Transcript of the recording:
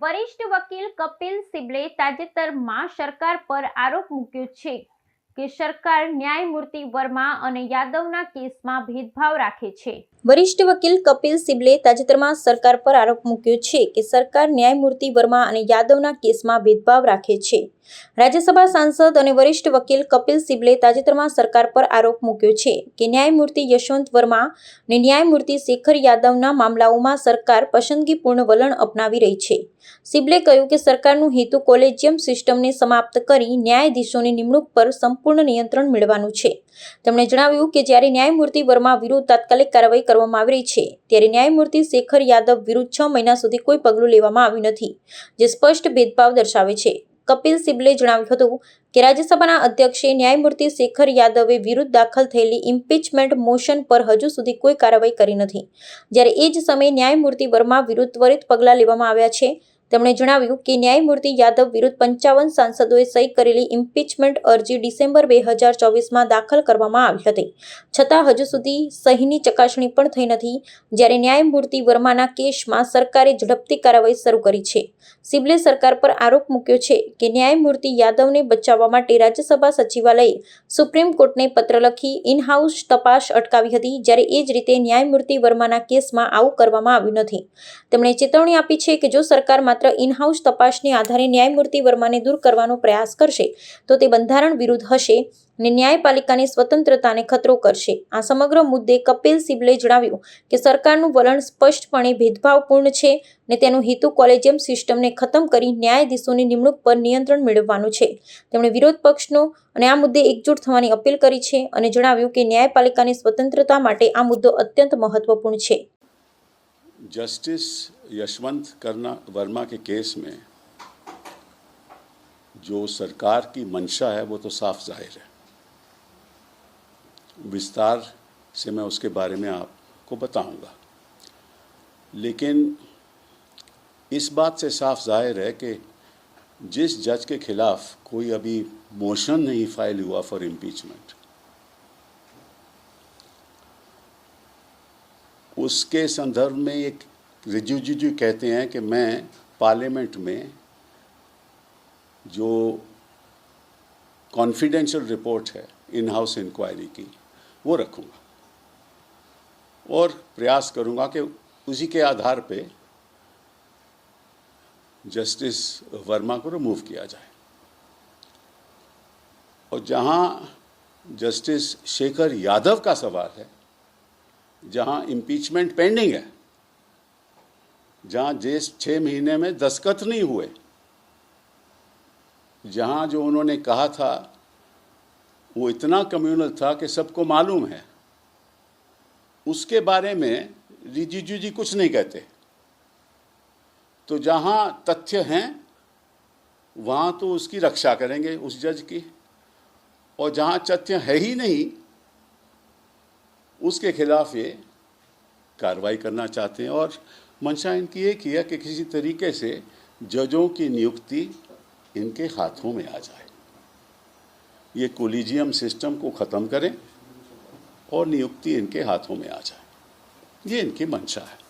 વરિષ્ઠ વકીલ કપિલ સિબ્બલે તાજેતરમાં સરકાર પર આરોપ મૂક્યો છે કે સરકાર ન્યાયમૂર્તિ વર્મા અને યાદવના કેસમાં ભેદભાવ રાખે છે. વરિષ્ઠ વકીલ કપિલ સિબ્બલે તાજેતરમાં સરકાર પર આરોપ મૂક્યો છે કે સરકાર ન્યાયમૂર્તિ વર્મા અને યાદવના કેસમાં ભેદભાવ રાખે છે. રાજ્યસભા સાંસદ અને વરિષ્ઠ વકીલ કપિલ સિબલે તાજેતરમાં સરકાર પર આરોપ મૂક્યો છે કે ન્યાયમૂર્તિ યશવંત વર્મા અને ન્યાયમૂર્તિ શેખર યાદવના મામલાઓમાં સરકાર પસંદગીપૂર્ણ વલણ અપનાવી રહી છે. સિબલે કહ્યું કે સરકારનું હેતુ કોલેજિયમ સિસ્ટમને સમાપ્ત કરી ન્યાયાધીશોની નિમણૂક પર સંપૂર્ણ નિયંત્રણ મેળવવાનું છે. તેમણે જણાવ્યું કે જ્યારે ન્યાયમૂર્તિ વર્મા વિરુદ્ધ તાત્કાલિક કાર્યવાહી કરવામાં આવી રહી છે, ત્યારે ન્યાયમૂર્તિ શેખર યાદવ વિરુદ્ધ છ મહિના સુધી કોઈ પગલું લેવામાં આવ્યું નથી, જે સ્પષ્ટ ભેદભાવ દર્શાવે છે. કપિલ સિબ્બલે જણાવ્યું હતું કે રાજ્યસભાના અધ્યક્ષે ન્યાયમૂર્તિ શેખર યાદવે વિરુદ્ધ દાખલ થયેલી ઇમ્પીચમેન્ટ મોશન પર હજુ સુધી કોઈ કાર્યવાહી કરી નથી. જ્યારે એ જ સમયે ન્યાયમૂર્તિ વર્મા વિરુદ્ધ ત્વરિત પગલાં લેવામાં આવ્યા છે તેમણે જણાવ્યું કે ન્યાયમૂર્તિ યાદવ વિરુદ્ધ પંચાવન સાંસદોએ સહી કરેલી ઇમ્પીચમેન્ટ અરજી ડિસેમ્બર બે હજાર ચોવીસમાં દાખલ કરવામાં આવી હતી. છતાં હજુ સુધી સહીની ચકાસણી પણ થઈ નથી. જ્યારે ન્યાયમૂર્તિ વર્માના કેસમાં સરકારે ઝડપથી કાર્યવાહી શરૂ કરી છે. સિબલે સરકાર પર આરોપ મૂક્યો છે કે ન્યાયમૂર્તિ યાદવને બચાવવા માટે રાજ્યસભા સચિવાલયે સુપ્રીમ કોર્ટને પત્ર લખી ઇનહાઉસ તપાસ અટકાવી હતી, જ્યારે એ જ રીતે ન્યાયમૂર્તિ વર્માના કેસમાં આવું કરવામાં આવ્યું નથી. તેમણે ચેતવણી આપી છે કે જો સરકાર માત્ર ઇનહાઉસ તપાસને આધારે ન્યાયમૂર્તિ વર્માને દૂર કરવાનો પ્રયાસ કરશે, તો તે બંધારણ વિરુદ્ધ હશે ને ન્યાયપાલિકાની સ્વતંત્રતાને ખતરો કરશે. આ સમગ્ર મુદ્દે કપિલ સિબ્બલે જણાવ્યું કે સરકારનું વલણ સ્પષ્ટપણે ભેદભાવપૂર્ણ છે ને તેનું હેતુ કોલેજિયમ સિસ્ટમને ખતમ કરી ન્યાયાધીશોની નિમણૂક પર નિયંત્રણ મેળવવાનું છે. તેમણે વિરોધ પક્ષનો અને આ મુદ્દે એકજૂટ થવાની અપીલ કરી છે અને જણાવ્યું કે ન્યાયપાલિકાની સ્વતંત્રતા માટે આ મુદ્દો અત્યંત મહત્વપૂર્ણ છે. जस्टिस यशवंत करना वर्मा के केस में जो सरकार की मंशा है, वो तो साफ़ ज़ाहिर है। विस्तार से मैं उसके बारे में आपको बताऊँगा। लेकिन इस बात से साफ़ ज़ाहिर है कि जिस जज के खिलाफ कोई अभी मोशन नहीं फ़ाइल हुआ फॉर इम्पीचमेंट उसके संदर्भ में एक रिजिजू जी कहते हैं कि मैं पार्लियामेंट में जो कॉन्फिडेंशियल रिपोर्ट है इन हाउस इंक्वायरी की, वो रखूँगा। और प्रयास करूँगा कि उसी के आधार पे जस्टिस वर्मा को रिमूव किया जाए। और जहाँ जस्टिस शेखर यादव का सवाल है जहाँ इम्पीचमेंट पेंडिंग है, जहाँ जिस छः महीने में दस्खत नहीं हुए, जहाँ जो उन्होंने कहा था, वो इतना कम्युनल था कि सबको मालूम है। उसके बारे में रिजिजू जी कुछ नहीं कहते। तो जहाँ तथ्य हैं, वहाँ तो उसकी रक्षा करेंगे उस जज की, और जहाँ तथ्य है ही नहीं उसके खिलाफ ये कार्रवाई करना चाहते हैं। और मंशा इनकी ये किया कि किसी तरीके से जजों की नियुक्ति इनके हाथों में आ जाए। ये कोलिजियम सिस्टम को ख़त्म करें और नियुक्ति इनके हाथों में आ जाए। ये इनकी मंशा है।